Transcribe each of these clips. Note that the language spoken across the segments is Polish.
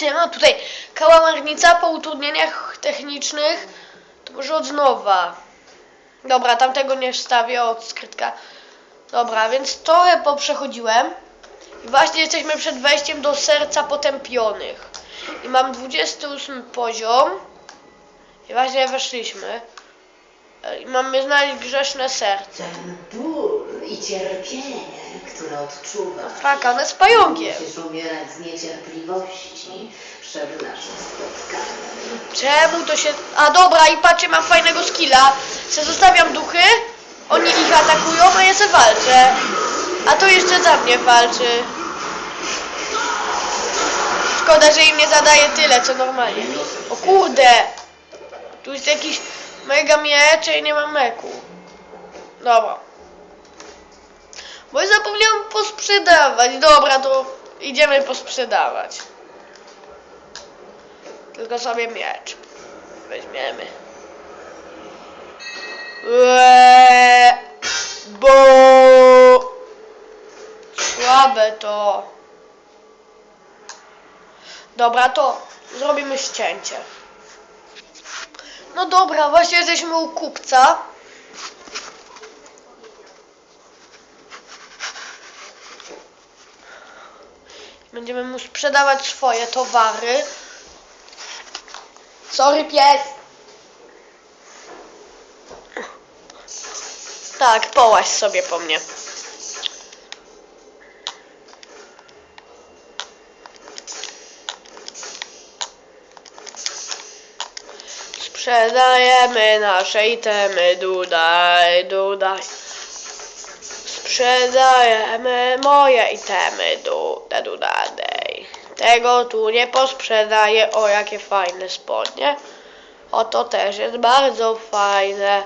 siema, tutaj kałamarnica po utrudnieniach technicznych. To może od nowa. Dobra, tamtego nie wstawię od skrytka. Dobra, więc trochę poprzechodziłem. I właśnie jesteśmy przed wejściem do serca potępionych. I mam 28 poziom. I właśnie weszliśmy. E, I mamy znaleźć grzeszne serce. Ten i cierpienie, które odczuwasz, Tak, one z pająkiem. musisz umierać z niecierpliwości przed naszym spotkaniem. Czemu to się... A dobra, i patrzcie, mam fajnego skilla. Se zostawiam duchy, oni ich atakują, a ja se walczę. A to jeszcze za mnie walczy. Szkoda, że im nie zadaje tyle, co normalnie. O kurde! Tu jest jakiś mega miecz, ja nie mam meku. Dobra. Bo zapomniałem posprzedawać. Dobra, to idziemy posprzedawać. Tylko sobie miecz weźmiemy. Eee, bo słabe to. Dobra, to zrobimy ścięcie. No dobra, właśnie jesteśmy u kupca. Będziemy mu sprzedawać swoje towary. Sorry, pies. Tak, połaź sobie po mnie. Sprzedajemy nasze itemy, dudaj, dudaj. Sprzedajemy moje itemy, duda, dudadej. Tego tu nie posprzedaję. O, jakie fajne spodnie. O, to też jest bardzo fajne.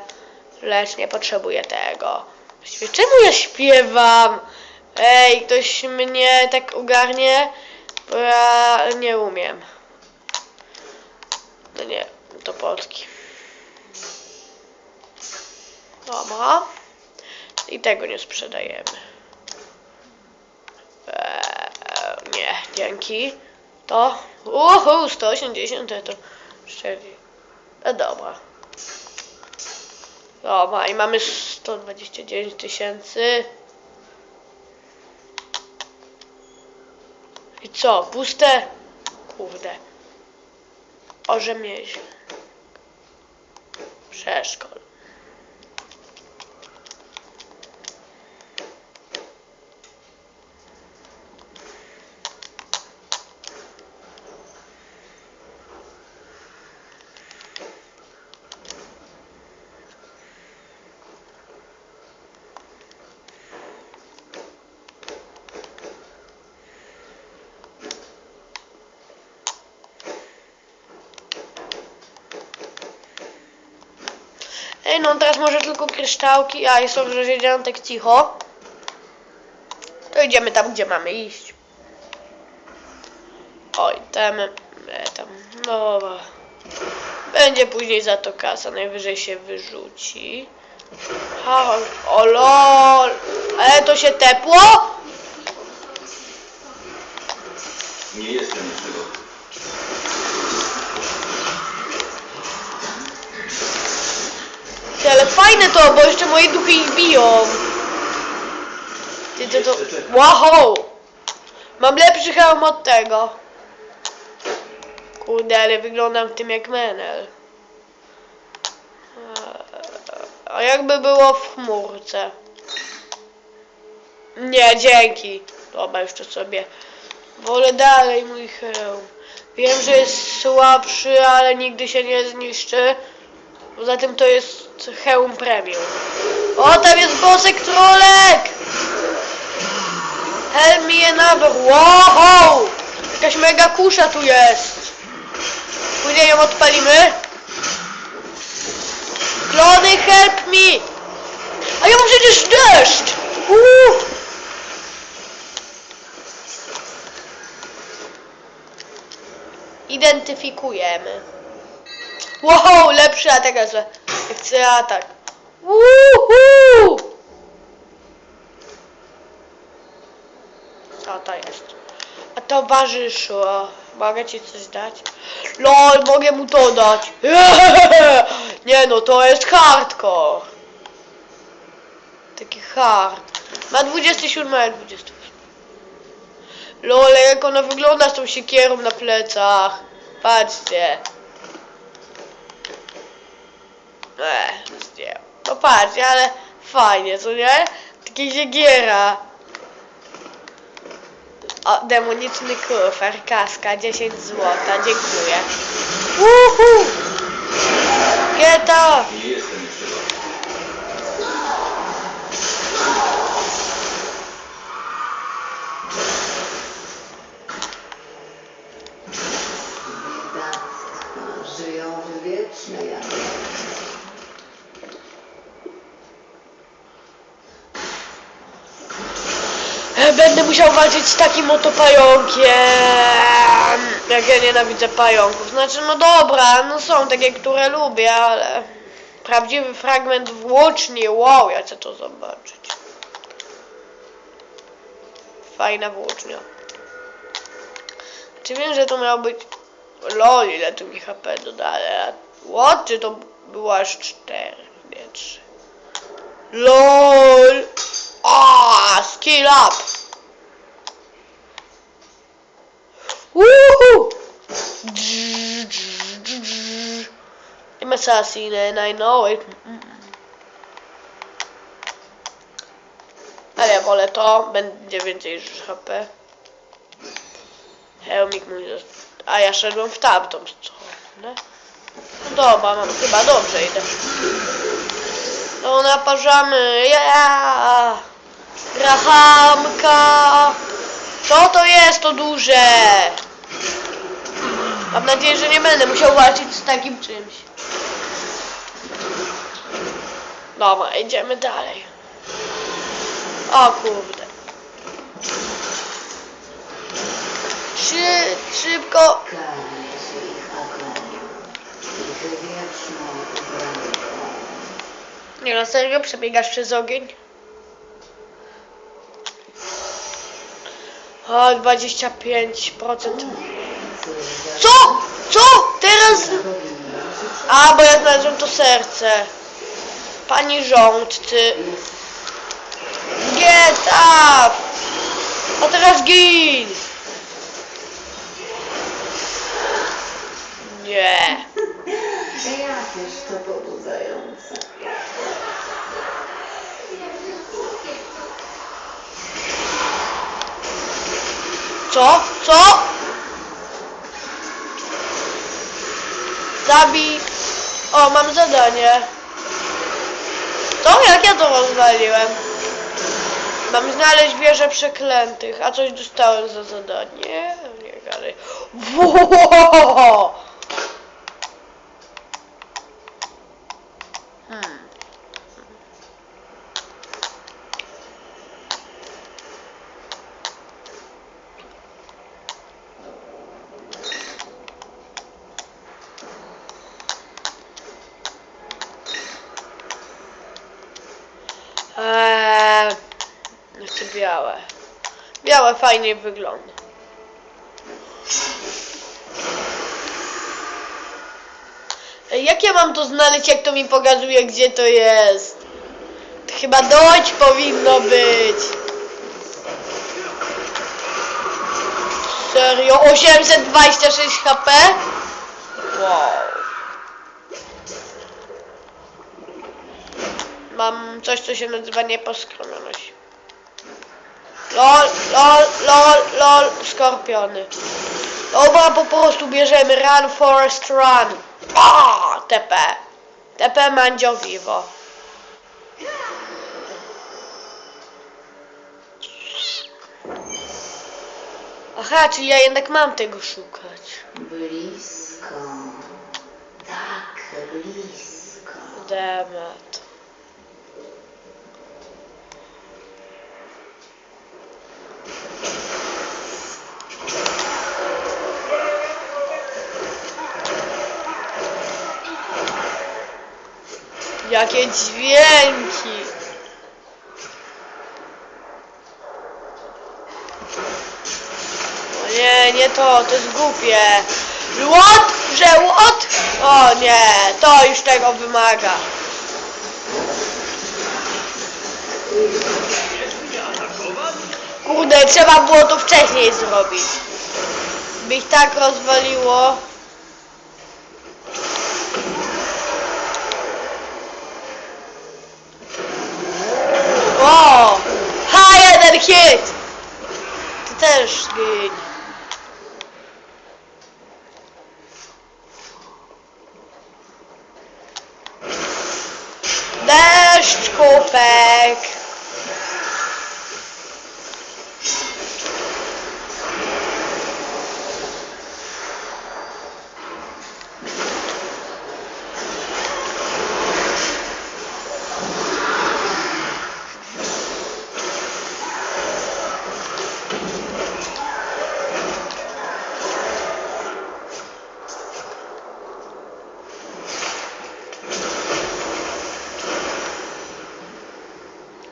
Lecz nie potrzebuję tego. Czemu ja śpiewam? Ej, ktoś mnie tak ogarnie? Bo ja nie umiem. No nie, to polski. Dobra. I tego nie sprzedajemy. Eee, nie, dzięki. To. Uhu, 180 to 4. E, dobra. Dobra, i mamy 129 tysięcy. I co? Puste? Kurde. O rzemieśle. Przeszkol. Ej, no teraz może tylko kryształki, a jest rozwiedziałem tak cicho. To idziemy tam, gdzie mamy iść. Oj, tam, e, tam, no. Będzie później za to kasa, najwyżej się wyrzuci. Ha, o lol, ale to się tepło? Nie jestem niczego. Fajne to, bo jeszcze moje duchy ich biją. Ty, to to... Wow! Mam lepszy hełm od tego. Kurde, ale wyglądam w tym jak menel. A jakby było w chmurce? Nie, dzięki. Dobra, jeszcze sobie. Wolę dalej mój hełm. Wiem, że jest słabszy, ale nigdy się nie zniszczy. Poza tym to jest hełm premium. O, tam jest bosek trolek! Help me another. Wow! Jakaś mega kusza tu jest. Później ją odpalimy. Klony, help me! A ja mam przecież deszcz! Uuu! Identyfikujemy. Wow, lepszy atak, że chcę atak. Uhu! Co to jest? A towarzyszu. Mogę ci coś dać? LOL, mogę mu to dać. Nie no, to jest hardcore. Taki hard. Ma 27, a ja 28. LOL, jak ona wygląda z tą siekierą na plecach. Patrzcie. Eee, patrzcie, ale fajnie, co nie? Takie siekiera. O, demoniczny kufer, kaska, 10 złota, dziękuję. Uhu! Up! Nie jestem jeszcze żyją w wiecznej agonii. E, Będę musiał walczyć z takim oto pająkiem. Jak ja nienawidzę pająków. Znaczy, no dobra, no są takie, które lubię, ale... Prawdziwy fragment włóczni, wow, ja chcę to zobaczyć. Fajna włócznia. Czy wiem, że to miało być... Lol, ile tu mi HP dodali, a... What? Czy to było aż 4, nie 3. LOL! Ah, skill up! Woohoo! I'm assassin and I know it. Ale ja wolę to, będzie więcej HP. Helmik mój A ja szedłem w tamtą stronę. No dobra, mam chyba dobrze idę. No naparzamy, yeah! Grahamka! Co to jest to duże? Mam nadzieję, że nie będę musiał walczyć z takim czymś. Dobra, idziemy dalej. O kurde. Szy, szybko. Nie na serio, przebiegasz przez ogień? O, 25%. Cóż za Co? Co? Teraz... A, bo ja znalazłem to serce. Pani rządcy. Get up! A teraz gin! Nie. jakież to pobudzające. Co? Co? Zabij. O, mam zadanie. To jak ja to rozwaliłem? Mam znaleźć wieżę przeklętych, a coś dostałem za zadanie. Nie gadaj. Wo! Hmm. Eee, jeszcze białe. Białe fajnie wygląda. Jak ja mam to znaleźć, jak to mi pokazuje, gdzie to jest? Chyba dość powinno być. Serio? 826 HP? Wow. Mam coś, co się nazywa nieposkromioność. LOL, LOL, LOL, LOL, skorpiony. Dobra, po prostu bierzemy Run Forest Run. A, TP. TP Mandzio Vivo. Aha, czyli ja jednak mam tego szukać. Blisko. Tak, blisko. Demet. Jakie dźwięki! O nie, nie to, to jest głupie. Łot? Że łot? O nie, to już tego wymaga. Kurde, trzeba było to wcześniej zrobić. By ich tak rozwaliło. O! Ha, jeden hit! Ty też zgiń. Deszcz, kupek.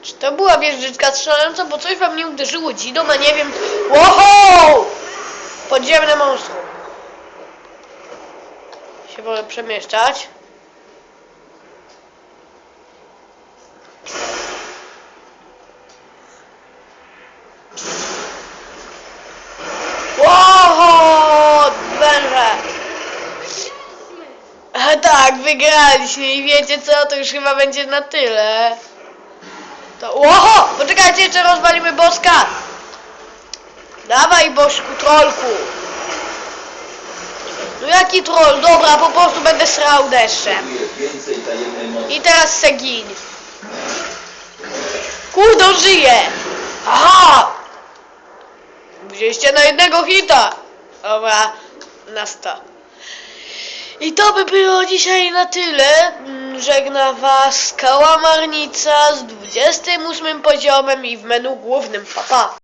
Czy to była wieżyczka strzelająca, bo coś wam nie uderzyło dzidą, a nie wiem... Wow! Podziemne monstrum. Się wolę przemieszczać. Tak, wygraliśmy i wiecie co, to już chyba będzie na tyle. To, oho! Poczekajcie, jeszcze rozwalimy boska! Dawaj, bożku, trolku! No jaki troll? Dobra, po prostu będę srał deszczem. I teraz se gin. Kurde, żyje! Aha! Wzięliście na jednego hita. Dobra, na sto. I to by było dzisiaj na tyle. Mm, Żegna Was Kałamarnica z 28 poziomem i w menu głównym. Pa, pa.